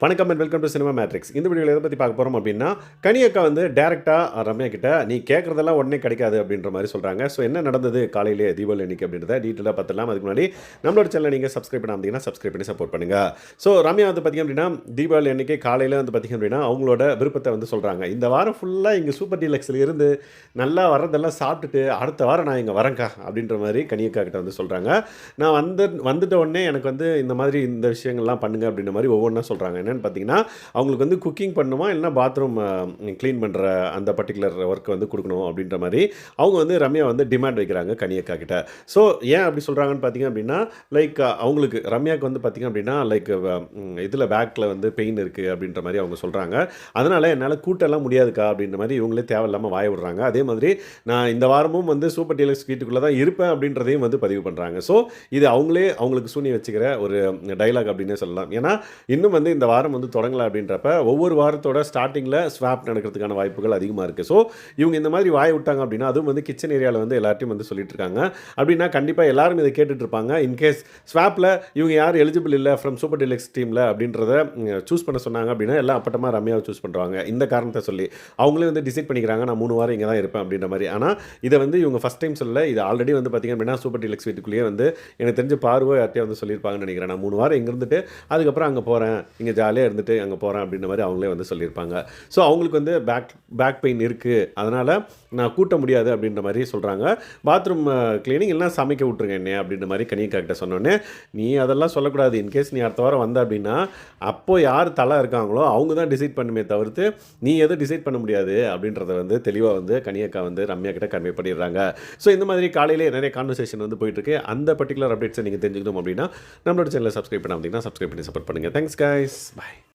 வணக்கம் and welcome to cinema matrix இந்த வீடியோவில் எதை பற்றி பார்க்க போகிறோம் அப்படின்னா கனியக்கா வந்து டேரெக்டாக ரம்யா கிட்ட நீ கேட்குறதெல்லாம் உடனே கிடைக்காது அப்படின்ற மாதிரி சொல்கிறாங்க ஸோ என்ன நடந்தது? காலையிலே தீபாவளி அன்னைக்கு அப்படின்றத டீட்டெயிலாக பார்த்துலாம் அதுக்கு முன்னாடி நம்மளோட சேனல் நீங்கள் சப்ஸ்கிரைப் பண்ணாமதீங்கன்னா சப்ஸ்கிரைப் பண்ணி சப்போர்ட் பண்ணுங்கள் ஸோ ரம்யா வந்து பார்த்திங்க அப்படின்னா தீபாவளி அன்றைக்கி காலையில் வந்து பார்த்திங்க அப்படின்னா அவங்களோட விருப்பத்தை வந்து சொல்கிறாங்க இந்த வாரம் ஃபுல்லாக இங்கே சூப்பர் டீலக்ஸில் இருந்து நல்லா வர்றதெல்லாம் சாப்பிட்டுட்டு அடுத்த வாரம் நான் இங்கே வரேன்க்கா அப்படின்ற மாதிரி கனியக்கா கிட்ட வந்து சொல்கிறாங்க நான் வந்து வந்துட்ட உடனே எனக்கு வந்து இந்த மாதிரி இந்த விஷயங்கள்லாம் பண்ணுங்க அப்படின்ற மாதிரி ஒவ்வொன்றா சொல்கிறாங்க என்னென்னு பார்த்தீங்கன்னா அவங்களுக்கு வந்து குக்கிங் பண்ணுமா இல்லைனா பாத்ரூம் க்ளீன் பண்ணுற அந்த பர்டிகுலர் ஒர்க் வந்து கொடுக்கணும் அப்படின்ற மாதிரி அவங்க வந்து ரம்யா வந்து டிமாண்ட் வைக்கிறாங்க கனியக்கா கிட்ட. ஸோ ஏன் அப்படி சொல்கிறாங்கன்னு பார்த்தீங்க அப்படின்னா லைக் அவங்களுக்கு ரம்யாவுக்கு வந்து பார்த்திங்க அப்படின்னா லைக் இதில் பேக்கில் வந்து பெயின் இருக்குது அப்படின்ற மாதிரி அவங்க சொல்கிறாங்க அதனால் என்னால் கூட்டெல்லாம் முடியாதுக்கா அப்படின்ற மாதிரி இவங்களே தேவையில்லாமல் வாய விடுறாங்க. அதே மாதிரி நான் இந்த வாரமும் வந்து சூப்பர் டீலக்ஸ் வீட்டுக்குள்ளே தான் இருப்பேன் அப்படின்றதையும் வந்து பதிவு பண்ணுறாங்க ஸோ இது அவங்களே அவங்களுக்கு சூனி வச்சுக்கிற ஒரு டைலாக் அப்படின்னே சொல்லலாம். ஏன்னா இன்னும் வந்து இந்த வாரம் வந்து தொடங்கலை அப்படின்றப்ப ஒவ்வொரு வாரத்தோட ஸ்டார்டிங்கில் ஸ்வாப் நடக்கிறதுக்கான வாய்ப்புகள் அதிகமாக இருக்குது ஸோ இவங்க இந்த மாதிரி வாய் விட்டாங்க அப்படின்னா அதுவும் வந்து கிச்சன் ஏரியாவில் வந்து எல்லார்ட்டையும் வந்து சொல்லிட்டு இருக்காங்க. அப்படின்னா கண்டிப்பாக எல்லாரும் இதை கேட்டுட்டு இருப்பாங்க. இன்கேஸ் ஸ்வாப்பில் இவங்க யார் எலிஜிபிள் இல்லை ஃப்ரம் சூப்பர் டிலக்ஸ் டீமில் அப்படின்றத சூஸ் பண்ண சொன்னாங்க அப்படின்னா எல்லாம் அப்பட்டமாக ரம்யாவை சூஸ் பண்ணுறாங்க இந்த காரணத்தை சொல்லி. அவங்களே வந்து டிசைட் பண்ணிக்கிறாங்க நான் மூணு வாரம் இங்கே தான் இருப்பேன் அப்படின்ற மாதிரி. ஆனால் இதை வந்து இவங்க ஃபஸ்ட் டைம் சொல்லல. இது ஆல்ரெடி வந்து பார்த்திங்க அப்படின்னா சூப்பர் டிலக்ஸ் வீட்டுக்குள்ளேயே வந்து எனக்கு தெரிஞ்ச பார்வை யார்ட்டையும் வந்து சொல்லியிருப்பாங்கன்னு நினைக்கிறேன். நான் மூணு வாரம் இங்கே இருந்துட்டு அதுக்கப்புறம் அங்கே போகிறேன் இங்கே ஜாலியாக இருந்துட்டு அங்கே போகிறேன் அப்படின்ற மாதிரி அவங்களே வந்து சொல்லியிருப்பாங்க. ஸோ அவங்களுக்கு வந்து பேக் பேக் பெயின் இருக்குது அதனால் நான் கூட்ட முடியாது அப்படின்ற மாதிரி சொல்கிறாங்க பாத்ரூம் க்ளீனிங் இல்லைனா சமைக்க விட்ருங்க என்ன அப்படின்ற மாதிரி கனியக்கா கிட்ட சொன்னோன்னே நீ அதெல்லாம் சொல்லக்கூடாது. இன்கேஸ் நீ அடுத்த வாரம் வந்த அப்படின்னா அப்போது யார் தலை இருக்காங்களோ அவங்க தான் டிசைட் பண்ணுமே தவிர்த்து நீ எதுவும் டிசைட் பண்ண முடியாது. அப்படின்றத வந்து தெளிவாக வந்து கனியக்கா வந்து ரம்யா கிட்ட கன்வே பண்ணிடுறாங்க. ஸோ இந்த மாதிரி காலையிலே நிறைய கான்வர்சேஷன் வந்து போயிட்டுருக்கு. அந்த பர்டிகுலர் அப்டேட்ஸை நீங்கள் தெரிஞ்சுக்கணும் அப்படின்னா நம்மளோட சேனலை சப்ஸ்கிரைப் பண்ண அப்படின்னா சப்ஸ்கிரைப் பண்ணி சப்போர்ட் பண்ணுங்கள் தேங்க்ஸ் கைஸ் Bye.